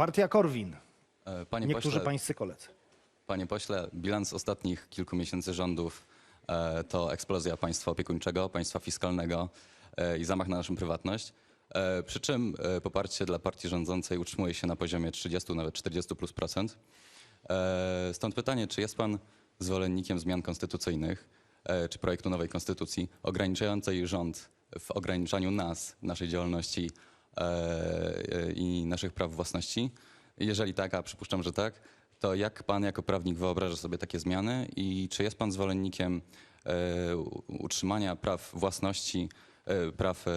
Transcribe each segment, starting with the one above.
Partia Korwin. E, Panie Niektórzy pośle, pańscy koledzy. panie pośle, bilans ostatnich kilku miesięcy rządów e, to eksplozja państwa opiekuńczego, państwa fiskalnego e, i zamach na naszą prywatność. E, Przy czym e, poparcie dla partii rządzącej utrzymuje się na poziomie 30, nawet 40 plus procent. E, Stąd pytanie, czy jest pan zwolennikiem zmian konstytucyjnych, e, czy projektu nowej konstytucji ograniczającej rząd w ograniczaniu nas, naszej działalności i naszych praw własności? Jeżeli tak, a przypuszczam, że tak, to jak pan jako prawnik wyobraża sobie takie zmiany i czy jest pan zwolennikiem e, utrzymania praw własności, e, praw e,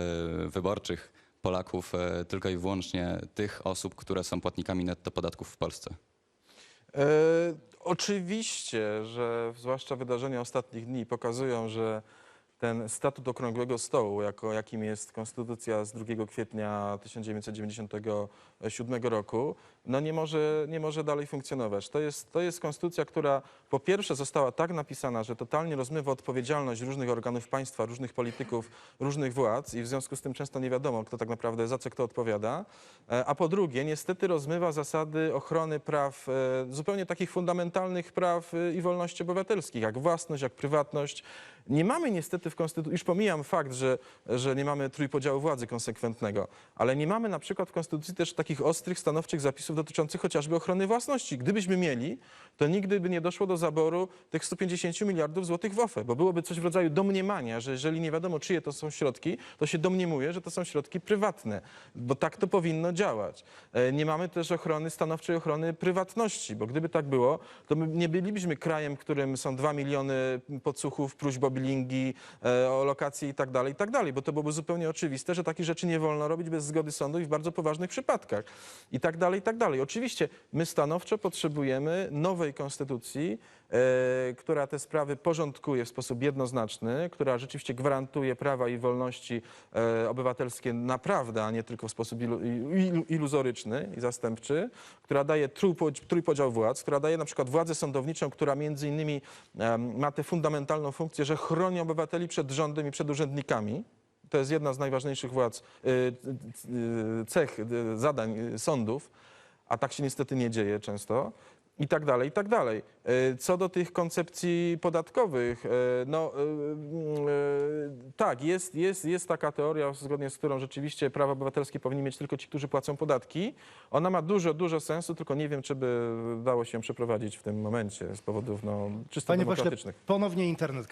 wyborczych Polaków e, tylko i wyłącznie tych osób, które są płatnikami netto podatków w Polsce? E, oczywiście, że zwłaszcza wydarzenia ostatnich dni pokazują, że ten statut okrągłego stołu, jako jakim jest Konstytucja z 2 kwietnia 1997 roku, no nie może, nie może dalej funkcjonować. To jest, to jest konstytucja, która po pierwsze została tak napisana, że totalnie rozmywa odpowiedzialność różnych organów państwa, różnych polityków, różnych władz i w związku z tym często nie wiadomo, kto tak naprawdę za co kto odpowiada. E, A po drugie, niestety rozmywa zasady ochrony praw, e, zupełnie takich fundamentalnych praw e, i wolności obywatelskich, jak własność, jak prywatność. Nie mamy niestety w Konstytucji, już pomijam fakt, że, że nie mamy trójpodziału władzy konsekwentnego, ale nie mamy na przykład w Konstytucji też takich ostrych, stanowczych zapisów dotyczących chociażby ochrony własności. Gdybyśmy mieli, to nigdy by nie doszło do zaboru tych 150 miliardów złotych w OFE, bo byłoby coś w rodzaju domniemania, że jeżeli nie wiadomo, czyje to są środki, to się domniemuje, że to są środki prywatne, bo tak to powinno działać. E, Nie mamy też ochrony, stanowczej ochrony prywatności, bo gdyby tak było, to my nie bylibyśmy krajem, w którym są 2 miliony podsłuchów, próśb o bilingi, o lokacje i tak dalej, i tak dalej, bo to byłoby zupełnie oczywiste, że takich rzeczy nie wolno robić bez zgody sądu i w bardzo poważnych przypadkach i tak dalej, i tak dalej. Oczywiście my stanowczo potrzebujemy nowej konstytucji, e, która te sprawy porządkuje w sposób jednoznaczny, która rzeczywiście gwarantuje prawa i wolności e, obywatelskie naprawdę, a nie tylko w sposób ilu, ilu, iluzoryczny i zastępczy, która daje trójpodzi- trójpodział władz, która daje na przykład władzę sądowniczą, która między innymi ma tę fundamentalną funkcję, że chroni obywateli przed rządem i przed urzędnikami. To jest jedna z najważniejszych władz, y, y, cech, y, zadań y, sądów, a tak się niestety nie dzieje często. I tak dalej, i tak dalej. Co do tych koncepcji podatkowych, no y, tak, jest, jest, jest taka teoria, zgodnie z którą rzeczywiście prawa obywatelskie powinni mieć tylko ci, którzy płacą podatki. Ona ma dużo, dużo sensu, tylko nie wiem, czy by dało się przeprowadzić w tym momencie z powodów no, czysto Panie pośle, demokratycznych. ponownie internet.